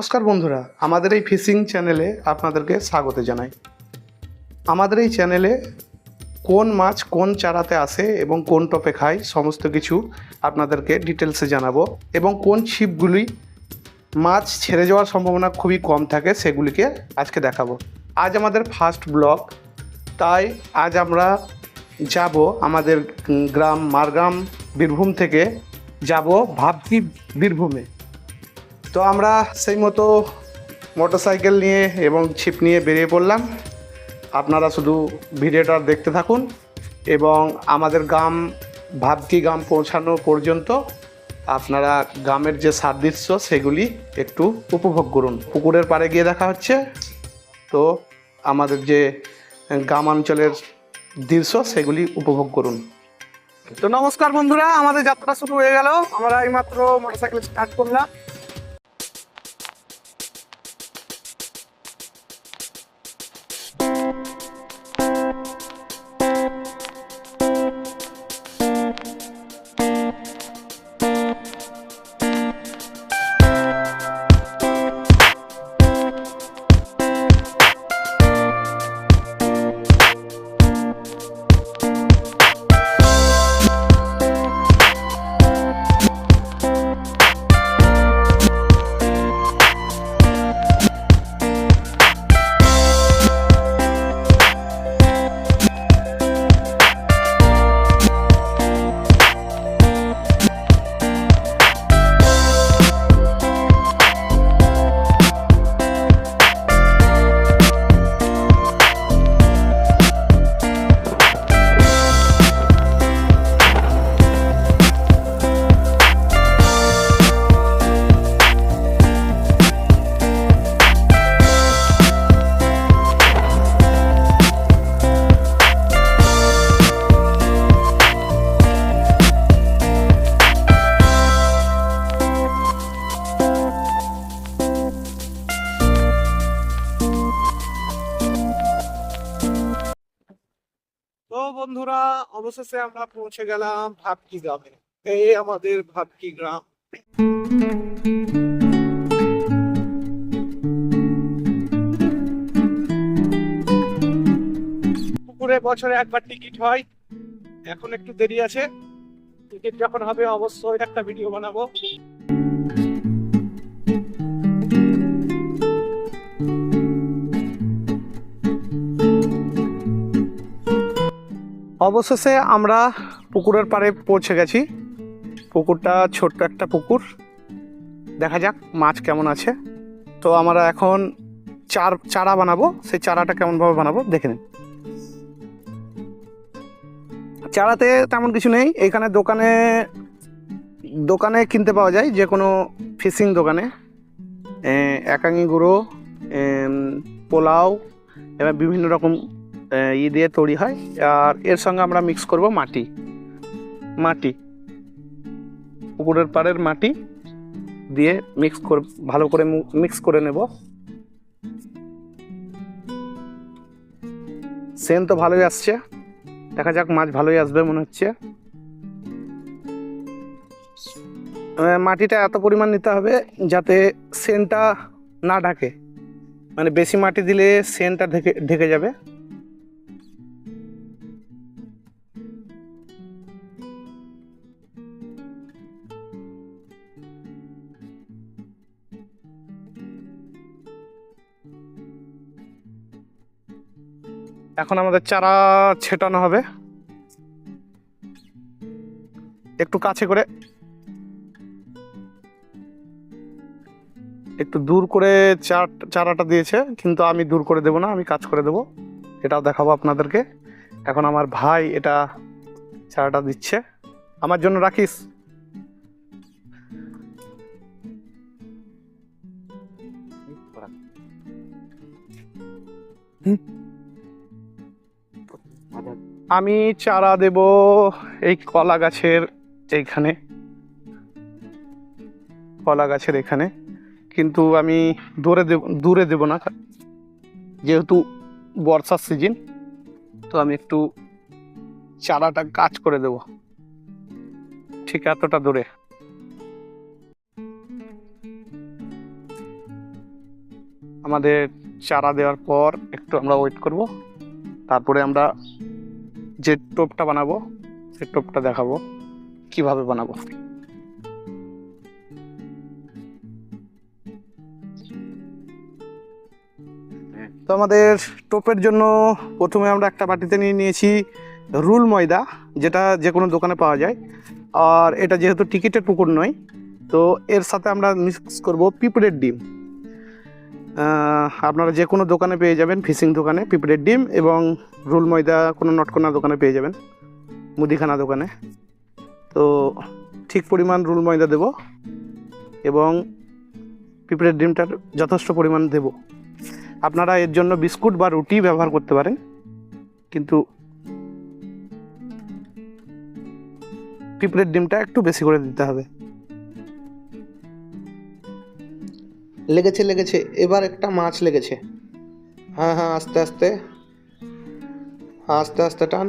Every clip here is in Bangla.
নমস্কার বন্ধুরা, আমাদের এই ফিশিং চ্যানেলে আপনাদেরকে স্বাগত জানাই। আমাদের এই চ্যানেলে কোন মাছ কোন চারাতে আসে এবং কোন টপে খায় সমস্ত কিছু আপনাদেরকে ডিটেলসে জানাব এবং কোন ছিপগুলি মাছ ছেড়ে যাওয়ার সম্ভাবনা খুবই কম থাকে সেগুলিকে আজকে দেখাবো। আজ আমাদের ফার্স্ট ব্লগ তাই আজ আমরা যাব আমাদের গ্রাম মারগ্রাম বীরভূম থেকে, যাব ভাবতি বীরভূমে। তো আমরা সেই মতো মোটরসাইকেল নিয়ে এবং ছিপ নিয়ে বেরিয়ে পড়লাম। আপনারা শুধু ভিডিওটা দেখতে থাকুন এবং আমাদের গ্রাম ভাবকি গ্রাম পৌঁছানো পর্যন্ত আপনারা গ্রামের যে সাদৃশ্য সেগুলি একটু উপভোগ করুন। পুকুরের পাড়ে গিয়ে দেখা হচ্ছে। তো আমাদের যে গ্রামাঞ্চলের দৃশ্য সেগুলি উপভোগ করুন। তো নমস্কার বন্ধুরা, আমাদের যাত্রা শুরু হয়ে গেল। আমরা এইমাত্র মোটরসাইকেল স্টার্ট করলাম। অবশেষে আমরা পৌঁছে গেলাম ভাবকি গ্রামে। এই আমাদের ভাবকি গ্রাম। পুকুরে বছরে একবার টিকিট হয়। এখন একটু দেরি আছে। টিকিট যখন হবে, অবশ্যই একটা ভিডিও বানাবো। অবশেষে আমরা পুকুরের পাড়ে পৌঁছে গেছি। পুকুরটা ছোট্ট একটা পুকুর। দেখা যাক মাছ কেমন আছে। তো আমরা এখন চার, চারা বানাবো। সেই চারাটা কেমনভাবে বানাবো দেখে নিন। চারাতে তেমন কিছু নেই। এখানে দোকানে দোকানে কিনতে পাওয়া যায় যে কোনো ফিশিং দোকানে। একাঙ্গি গুঁড়ো পোলাও, এবার বিভিন্ন রকম ই দিয়ে তৈরি হয়। আর এর সঙ্গে আমরা মিক্স করব মাটি। মাটি। পুকুরের পাড়ের মাটি দিয়ে মিক্স করে ভালো করে মিক্স করে নেব। সেন তো ভালোই আসছে। দেখা যাক মাছ ভালোই আসবে মনে হচ্ছে। মাটিটা এত পরিমাণ নিতে হবে যাতে সেনটা না ঢাকে। মানে বেশি মাটি দিলে সেনটা ঢেকে ঢেকে যাবে। এখন আমাদের চারা ছেটানো হবে। একটু কাছে করে। একটু দূর করে চার চারাটা দিয়েছে, কিন্তু আমি দূর করে দেবো না, আমি কাজ করে দেবো। এটাও দেখাবো আপনাদেরকে। এখন আমার ভাই এটা চারাটা দিচ্ছে। আমার জন্য রাখিস। আমি চারা দেব এই কলা গাছের এইখানে। কলা গাছের এখানে। কিন্তু আমি দূরে দেব দূরে দেব না। যেহেতু বর্ষার সিজন তো আমি একটু চারাটা কাজ করে দেব। ঠিক এতটা দূরে। আমাদের চারা দেওয়ার পর একটু আমরা ওয়েট করব। তারপরে আমরা যে টোপটা বানাবো সেই টোপটা দেখাবো, কীভাবে বানাবো। তো আমাদের টোপের জন্য প্রথমে আমরা একটা বাটিতে নিয়ে নিয়েছি রুল ময়দা, যেটা যে কোনো দোকানে পাওয়া যায়। আর এটা যেহেতু টিকিটের পুকুর নয়, তো এর সাথে আমরা মিক্স করব পিঁপড়ের ডিম। আপনারা যে কোনো দোকানে পেয়ে যাবেন ফিশিং দোকানে, পিঁপড়ের ডিম এবং রুল ময়দা, কোনো নটকোনা দোকানে পেয়ে যাবেন, মুদিখানা দোকানে। তো ঠিক পরিমাণ রুল ময়দা দেব এবং পিঁপড়ের ডিমটার যথেষ্ট পরিমাণ দেব। আপনারা এর জন্য বিস্কুট বা রুটি ব্যবহার করতে পারেন, কিন্তু পিঁপড়ের ডিমটা একটু বেশি করে দিতে হবে। লেগেছে লেগেছে। এবার একটা মাছ লেগেছে। হ্যাঁ হ্যাঁ আস্তে আস্তে। আস্তে আস্তে টান।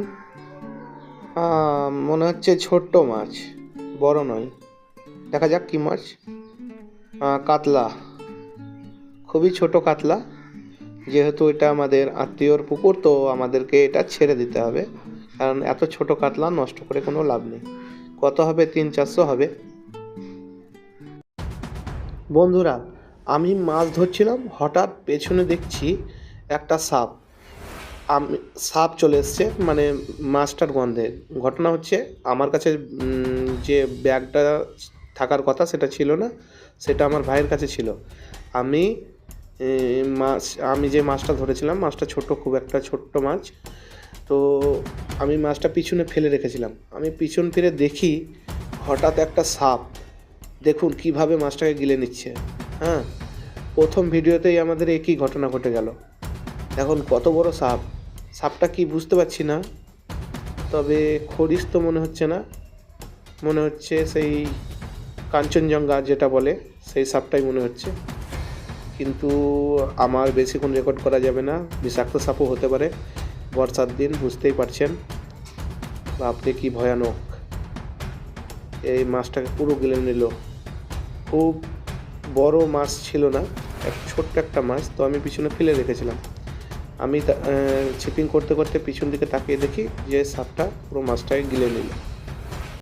মনে হচ্ছে ছোট্ট মাছ, বড় নয়। দেখা যাক কি মাছ। কাতলা। খুবই ছোট কাতলা। যেহেতু এটা আমাদের আত্মীয়র পুকুর, তো আমাদেরকে এটা ছেড়ে দিতে হবে। কারণ এত ছোট কাতলা, নষ্ট করে কোনো লাভ নেই। কত হবে? তিন চারশো হবে। বন্ধুরা আমি মাছ ধরছিলাম, হঠাৎ পেছনে দেখছি একটা সাপ। আমি, সাপ চলে এসছে মানে মাছটার গন্ধে। ঘটনা হচ্ছে, আমার কাছে যে ব্যাগটা থাকার কথা সেটা ছিল না, সেটা আমার ভাইয়ের কাছে ছিল। আমি মাছ, আমি যে মাছটা ধরেছিলাম, মাছটা ছোট, খুব একটা ছোট্ট মাছ, তো আমি মাছটা পিছনে ফেলে রেখেছিলাম। আমি পিছন ফিরে দেখি, হঠাৎ একটা সাপ। দেখুন কীভাবে মাছটাকে গিলে নিচ্ছে। হ্যাঁ প্রথম ভিডিওতেই আমাদের একই ঘটনা ঘটে গেল। এখন কত বড় সাপ? সাপটা কি বুঝতে পারছি না। তবে খরিস তো মনে হচ্ছে না। মনে হচ্ছে সেই কাঞ্চনজঙ্ঘা যেটা বলে, সেই সাপটাই মনে হচ্ছে। কিন্তু আমার বেশিক্ষণ রেকর্ড করা যাবে না। বিষাক্ত সাপও হতে পারে। বর্ষার দিন বুঝতেই পারছেন। বাপরে কি ভয়ানক। এই মাছটাকে পুরো গিলে নিল। খুব বড় মাছ ছিল না, এক ছোট্ট একটা মাছ, তো আমি পিছনে ফেলে রেখেছিলাম। আমি ছিপিং করতে করতে পিছন দিকে তাকিয়ে দেখি যে সাপটা পুরো মাছটাকে গিলে নিল।